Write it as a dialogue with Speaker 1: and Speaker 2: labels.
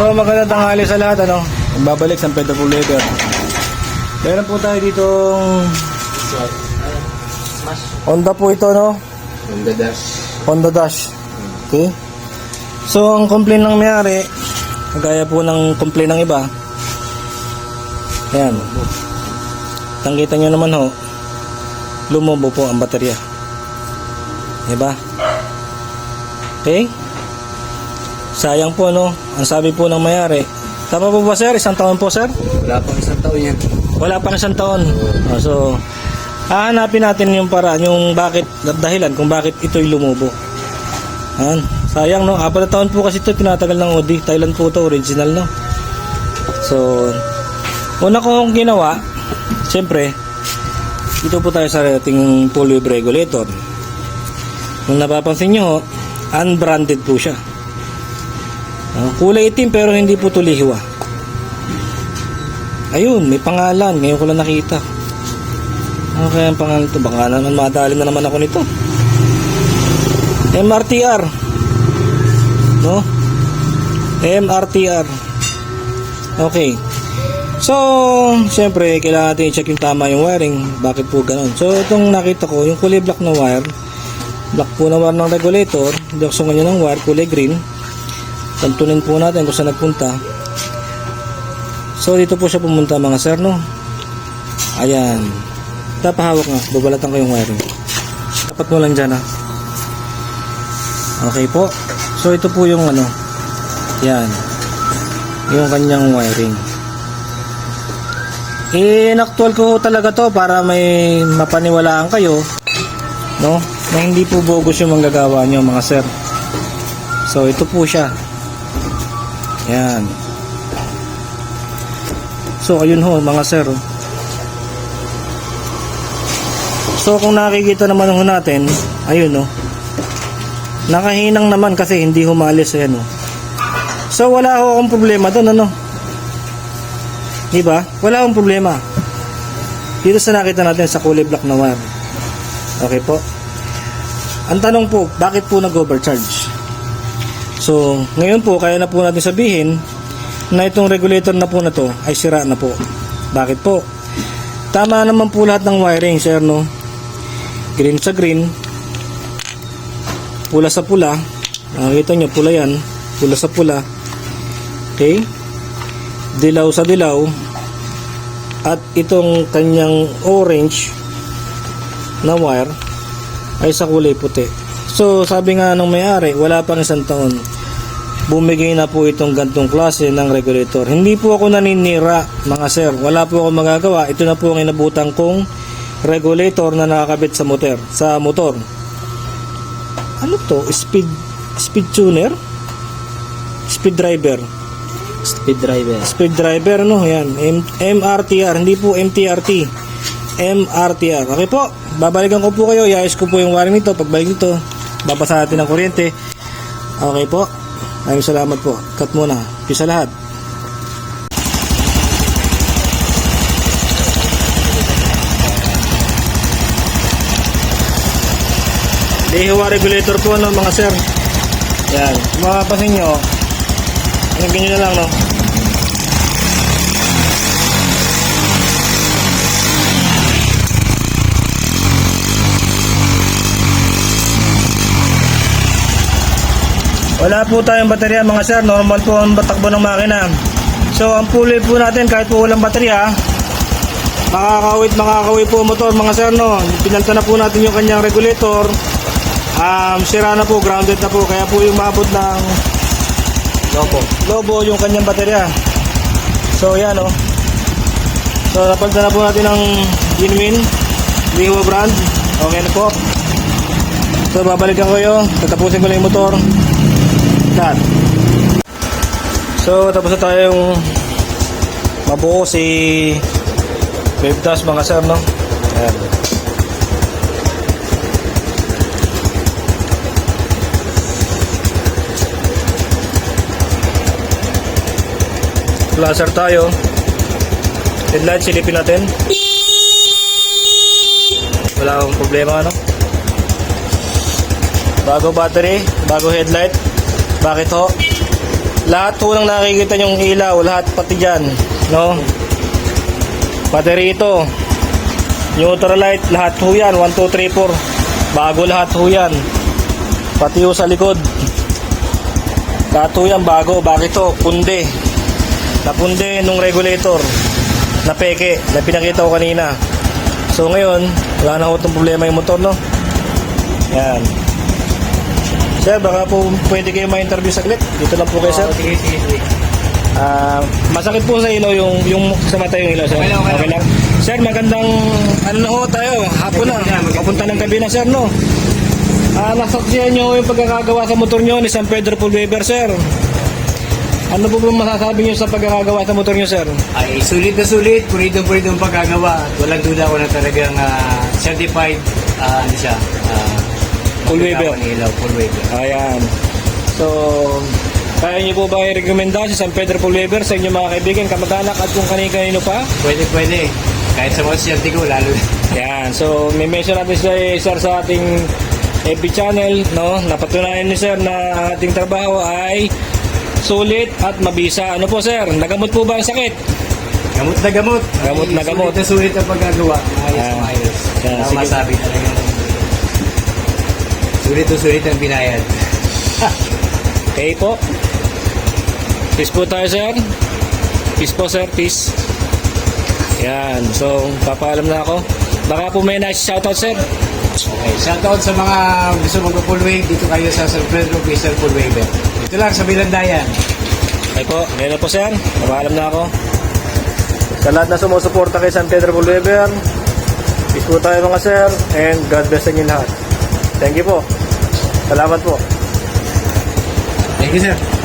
Speaker 1: So magandang tanghali sa lahat ano. Babalik sa Pedro Pulator. Meron po tayo dito Honda po ito no.
Speaker 2: Honda Dash.
Speaker 1: Honda Dash. Okay. So ang complaint ng mayari, gaya po ng complaint ng iba. Ayan. Tanggitan nyo naman ho, lumobo po ang baterya. Diba? Okay? Sayang po no, ang sabi po ng mayari. Tama po ba sir? Isang taon po sir?
Speaker 2: Wala pang isang taon yan.
Speaker 1: Wala pang isang taon. Oh, so, hahanapin natin yung paraan, yung bakit, dahilan kung bakit ito'y lumubo. Ayan. Sayang no, apat na taon po kasi ito tinatagal ng OD. Thailand po ito, original no. So, una kong ginawa, siyempre, dito po tayo sa ating full wave regulator. Kung napapansin nyo, unbranded po siya. Ah, kulay itim pero hindi po tulihiwa. Ayun, may pangalan. Ngayon ko lang nakita. Ano kaya ang pangalan ito? Baka naman madali na naman ako nito. MRTR. No? MRTR. Okay. So, siyempre, kailangan natin i-check yung tama yung wiring. Bakit po ganun? So, itong nakita ko, yung kulay black na wire, black po na wire ng regulator, direksyon niya ng wire, kulay green. Tantunin po natin kung saan nagpunta. So dito po siya pumunta mga sir no. Ayan. Tapahawak nga. Babalatan ko yung wiring. Tapat mo lang dyan ha. Okay po. So ito po yung ano. Yan. Yung kanyang wiring. In-actual ko talaga to para may mapaniwalaan kayo. No? Na hindi po bogus yung manggagawa nyo mga sir. So ito po siya. Yan. So ayun ho mga sir. oh. So kung nakikita naman ho natin, ayun no. Nakahinang naman kasi hindi humalis ayan oh. So wala ho akong problema doon ano. 'Di ba? Wala akong problema. Dito sa nakita natin sa kulay black na wire. Okay po. Ang tanong po, bakit po nag-overcharge? So, ngayon po, kaya na po natin sabihin na itong regulator na po na to ay sira na po. Bakit po? Tama naman po lahat ng wiring, sir, no? Green sa green, pula sa pula. Nakikita nyo, pula yan. Pula sa pula. Okay? Dilaw sa dilaw. At itong kanyang orange na wire ay sa kulay puti. So, sabi nga nung may-ari, wala pang isang taon bumigay na po itong gantong klase ng regulator. Hindi po ako naninira, mga sir. Wala po ako magagawa. Ito na po ang inabutang kong regulator na nakakabit sa motor. Sa motor. Ano to? Speed speed tuner? Speed driver.
Speaker 2: Speed driver.
Speaker 1: Speed driver, no? Yan. M- MRTR. Hindi po MTRT. MRTR. Okay po. Babalikan ko po kayo. Iayos ko po yung wiring nito. Pagbalik nito, babasa natin ng kuryente. Okay po. Maraming salamat po. Cut muna. Peace sa lahat. Lihiwa regulator po no mga sir. Yan. Kung makapasin nyo, ang ganyan na lang no. Wala po tayong baterya mga sir, normal po ang takbo ng makina. So ang pulley po natin kahit po walang baterya, makakawit makakawit po motor mga sir no. Pinalta na po natin yung kanyang regulator. Um, sira na po, grounded na po, kaya po yung maabot ng
Speaker 2: Lopo.
Speaker 1: lobo yung kanyang baterya. So yan oh. So napalta na po natin ng Jinmin, Liho brand. Okay na po. So babalikan ko yun, tatapusin ko lang yung motor. Cut. So tapos na tayong mabuo si Dash mga sir no. Ayan. Flasher tayo. Headlight silipin natin. Wala akong problema ano. Bago battery, bago headlight. Bakit ho? lahat po ng nakikita nyong ilaw, lahat pati dyan, no? Pati rito, neutral light, lahat po yan, 1, 2, 3, 4. Bago lahat po yan. Pati yung sa likod. Lahat po yan, bago. Bakit to? Punde. Napunde nung regulator na peke na pinakita ko kanina. So ngayon, wala na ho itong problema yung motor, no? Yan. Sir, baka po pwede kayo ma-interview saglit. Dito lang po kayo, sir.
Speaker 2: Sige, sige, sige.
Speaker 1: Ah, masakit po sa ilaw yung yung sa mata yung ilaw, sir.
Speaker 2: Okay lang, okay lang.
Speaker 1: Sir, magandang ano na ho tayo, hapon na. Papunta ng gabi na, sir, no? Ah, nasaksihan nyo yung pagkakagawa sa motor nyo ni San Pedro Pulveber, sir. Ano po ba masasabi nyo sa pagkakagawa sa motor nyo, sir?
Speaker 2: Ay, sulit na sulit. Puridong puridong pagkagawa. Walang duda ko na talagang ah, certified, ah, ano siya, ah,
Speaker 1: Full waiver.
Speaker 2: ilaw, full waiver.
Speaker 1: Ayan. So, kaya nyo po ba i-recommenda si San Pedro Pulveber sa inyong mga kaibigan, kamag-anak at kung kanino pa?
Speaker 2: Pwede, pwede. Kahit sa mga siyerte ko, lalo.
Speaker 1: Yan. So, may mention natin si Sir sa ating FB channel, no? Napatunayan ni Sir na ang ating trabaho ay sulit at mabisa. Ano po, Sir? Nagamot po ba ang sakit?
Speaker 2: Gamot na gamot.
Speaker 1: Gamot na gamot.
Speaker 2: Sulit na sulit ang pagkagawa. Ayos na ayos.
Speaker 1: Sige.
Speaker 2: masabi talaga. Sulit na sulit ang binayad.
Speaker 1: Okay po. Peace po tayo, Sir. Peace po, Sir. Peace. Yan. So, papaalam na ako. Baka po may nice shoutout, Sir.
Speaker 2: Okay, shoutout sa mga gusto mag-full wave dito kayo sa San Pedro Crystal Full Waiver. Ito lang sa Bilandayan.
Speaker 1: Okay po. Ngayon po, Sir. Papaalam na ako. Sa lahat na sumusuporta kay San Pedro Bolivar, peace po tayo mga sir, and God bless sa inyo lahat. Thank you po. Salamat po.
Speaker 2: Thank you, sir.